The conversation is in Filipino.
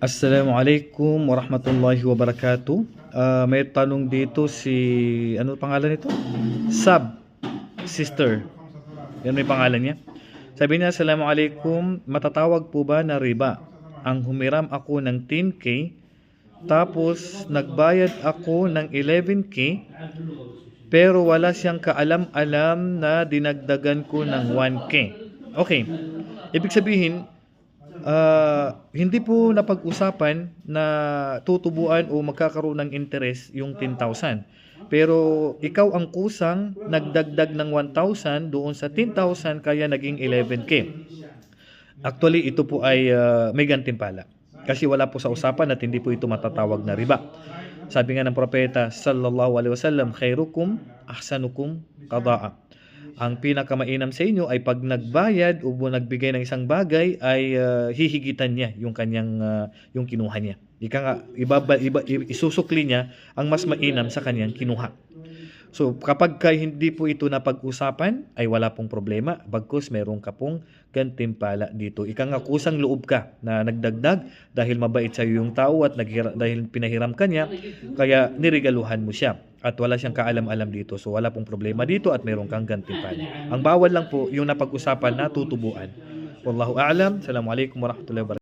Assalamualaikum warahmatullahi wabarakatuh. Ah, may tanong dito si ano pangalan nito? Sub sister. Yan may pangalan niya. Sabi niya, Assalamualaikum, matatawag po ba na riba? Ang humiram ako ng 10k tapos nagbayad ako ng 11k pero wala siyang kaalam-alam na dinagdagan ko ng 1k. Okay. Ibig sabihin, ah, hindi po napag-usapan na tutubuan o magkakaroon ng interest yung 10,000. Pero ikaw ang kusang nagdagdag ng 1,000 doon sa 10,000 kaya naging 11k. Actually, ito po ay ah, may gantimpala. Kasi wala po sa usapan at hindi po ito matatawag na riba. Sabi nga ng propeta sallallahu alaihi wasallam, khairukum ahsanukum qadaa. Ang pinakamainam sa inyo ay pag nagbayad o nagbigay ng isang bagay ay ah, hihigitan niya yung kanyang ah, yung kinuha niya. Ika nga ibaba, iba, isusukli niya ang mas mainam sa kanyang kinuha. So kapag ka hindi po ito napag-usapan ay wala pong problema bagkus meron ka pong gantimpala dito. Ika nga kusang loob ka na nagdagdag dahil mabait sa yung tao at naghira, dahil pinahiram ka niya kaya niregaluhan mo siya at wala siyang kaalam-alam dito. So wala pong problema dito at meron kang gantimpala. Ang bawal lang po yung napag-usapan na tutubuan. Wallahu a'lam. Assalamualaikum warahmatullahi wabarakatuh.